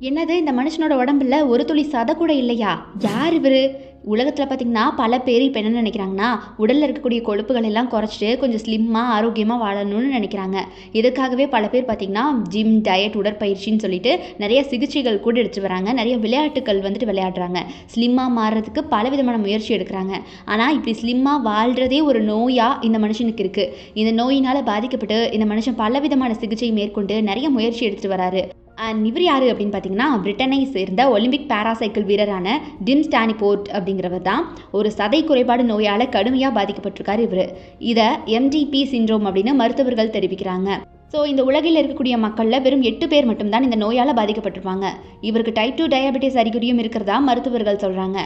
என்னது இந்த மனுஷனோட உடம்புல ஒரு துளி சதை கூட இல்லையா? யார் இவர்? உலகத்தில் பார்த்திங்கன்னா பல பேர் இப்போ என்ன நினைக்கிறாங்கன்னா உடலில் இருக்கக்கூடிய கொழுப்புகள் எல்லாம் குறைச்சிட்டு கொஞ்சம் ஸ்லிம்மாக ஆரோக்கியமாக வாழணும்னு நினைக்கிறாங்க. இதுக்காகவே பல பேர் பார்த்திங்கன்னா ஜிம் டயட் உடற்பயிற்சின்னு சொல்லிட்டு நிறைய சிகிச்சைகள் கூட எடுத்து வராங்க. நிறைய விளையாட்டுகள் வந்துட்டு விளையாடுறாங்க. ஸ்லிம்மாக மாறுறதுக்கு பல விதமான முயற்சி எடுக்கிறாங்க. ஆனால் இப்படி ஸ்லிம்மாக வாழ்கிறதே ஒரு நோயாக இந்த மனுஷனுக்கு இருக்குது இந்த நோயினால் பாதிக்கப்பட்டு இந்த மனுஷன் பல விதமான சிகிச்சை மேற்கொண்டு நிறைய முயற்சி எடுத்துகிட்டு வராரு. அண்ட் இவர் யார் அப்படின்னு பார்த்தீங்கன்னா பிரிட்டனை சேர்ந்த ஒலிம்பிக் பாராசைக்கிள் வீரரான டிம் ஸ்டானிபோர்ட் அப்படிங்கிறவர் தான். ஒரு சதை குறைபாடு நோயால் கடுமையாக பாதிக்கப்பட்டிருக்காரு இவர். இதை எம்டிபி சிண்ட்ரோம் அப்படின்னு மருத்துவர்கள் தெரிவிக்கிறாங்க. ஸோ இந்த உலகில் இருக்கக்கூடிய மக்களில் வெறும் எட்டு பேர் மட்டும்தான் இந்த நோயால் பாதிக்கப்பட்டிருப்பாங்க. இவருக்கு டைப் டூ டயபெட்டிஸ் அறிகுறியும் இருக்கிறதா மருத்துவர்கள் சொல்கிறாங்க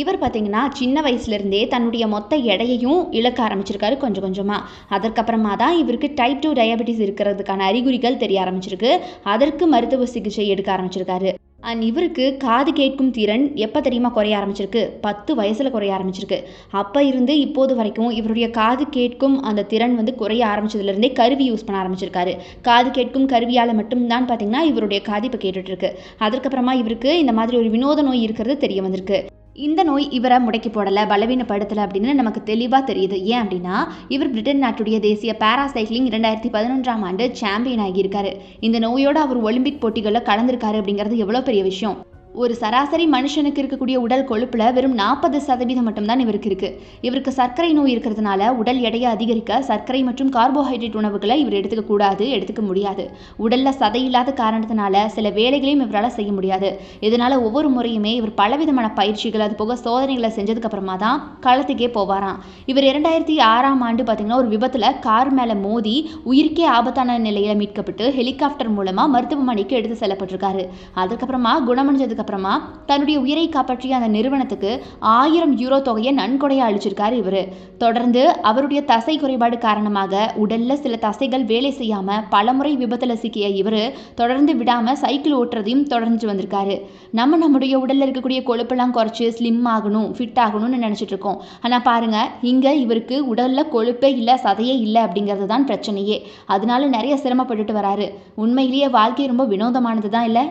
இவர் பார்த்தீங்கன்னா சின்ன வயசுலேருந்தே தன்னுடைய மொத்த எடையையும் இழக்க ஆரம்பிச்சிருக்காரு கொஞ்சம் கொஞ்சமாக அதற்கப்புறமா தான் இவருக்கு டைப் டூ டயபெட்டிஸ் இருக்கிறதுக்கான அறிகுறிகள் தெரிய ஆரம்பிச்சிருக்கு. அதற்கு மருத்துவ சிகிச்சை எடுக்க ஆரம்பிச்சிருக்காரு. அண்ட் இவருக்கு காது கேட்கும் திறன் எப்போ தெரியுமா குறைய ஆரம்பிச்சிருக்கு? பத்து வயசில் குறைய ஆரம்பிச்சிருக்கு. அப்போ இருந்து இப்போது வரைக்கும் இவருடைய காது கேட்கும் அந்த திறன் வந்து குறைய ஆரம்பிச்சதுலேருந்தே கருவி யூஸ் பண்ண ஆரம்பிச்சிருக்காரு. காது கேட்கும் கருவியால் மட்டும்தான் பார்த்தீங்கன்னா இவருடைய காது இப்போ கேட்டுட்ருக்கு. அதற்கப்புறமா இவருக்கு இந்த மாதிரி ஒரு வினோத நோய் இருக்கிறது தெரிய வந்திருக்கு. இந்த நோய் இவரை முடக்கி போடலை பலவீனப்படுத்தலை அப்படின்னு நமக்கு தெளிவாக தெரியுது. ஏன் அப்படின்னா இவர் பிரிட்டன் நாட்டுடைய தேசிய பாராசைக்ளிங் இரண்டாயிரத்தி பதினொன்றாம் ஆண்டு சாம்பியன் ஆகியிருக்காரு. இந்த நோயோட அவர் ஒலிம்பிக் போட்டிகளில் கலந்திருக்காரு அப்படிங்கிறது எவ்வளோ பெரிய விஷயம். ஒரு சராசரி மனுஷனுக்கு இருக்கக்கூடிய உடல் கொழுப்பில் வெறும் நாற்பது சதவீதம் மட்டும்தான் இவருக்கு இருக்குது இவருக்கு சர்க்கரை நோய் இருக்கிறதுனால உடல் எடையை அதிகரிக்க சர்க்கரை மற்றும் கார்போஹைட்ரேட் உணவுகளை இவர் எடுத்துக்கக்கூடாது எடுத்துக்க முடியாது. உடலில் சதை இல்லாத காரணத்தினால சில வேலைகளையும் இவரால் செய்ய முடியாது. இதனால் ஒவ்வொரு முறையுமே இவர் பலவிதமான பயிற்சிகள் அது போக சோதனைகளை செஞ்சதுக்கப்புறமா தான் களத்துக்கே போவாராம். இவர் இரண்டாயிரத்தி ஆறாம் ஆண்டு பார்த்தீங்கன்னா ஒரு விபத்தில் கார் மேலே மோதி உயிருக்கே ஆபத்தான நிலையில் மீட்கப்பட்டு ஹெலிகாப்டர் மூலமாக மருத்துவமனைக்கு எடுத்து செல்லப்பட்டிருக்காரு. அதுக்கப்புறமா குணமடைஞ்சதுக்கு அப்புறமா தன்னுடைய உயிரை காப்பாற்றிய அந்த நிறுவனத்துக்கு ஆயிரம் யூரோ தொகையை நன்கொடையாக அளிச்சிருக்காரு இவர். தொடர்ந்து அவருடைய தசை குறைபாடு காரணமாக உடல்ல சில தசைகள் வேலை செய்யாம பலமுறை விபத்துல சிக்கிய இவர் தொடர்ந்து விடாம சைக்கிள் ஓட்டுறதையும் தொடர்ந்து வந்திருக்காரு. நம்ம நம்முடைய உடல்ல இருக்கக்கூடிய கொழுப்பெல்லாம் குறைச்சு ஸ்லிம் ஆகணும் ஃபிட் ஆகணும்னு நினைச்சிட்டு இருக்கோம் ஆனா பாருங்க இங்க இவருக்கு உடல்ல கொழுப்பே இல்லை சதையே இல்லை அப்படிங்கிறது தான் பிரச்சனையே. அதனால நிறைய சிரமப்பட்டுட்டு வராரு. உண்மையிலேயே வாழ்க்கை ரொம்ப வினோதமானது தான் இல்லை?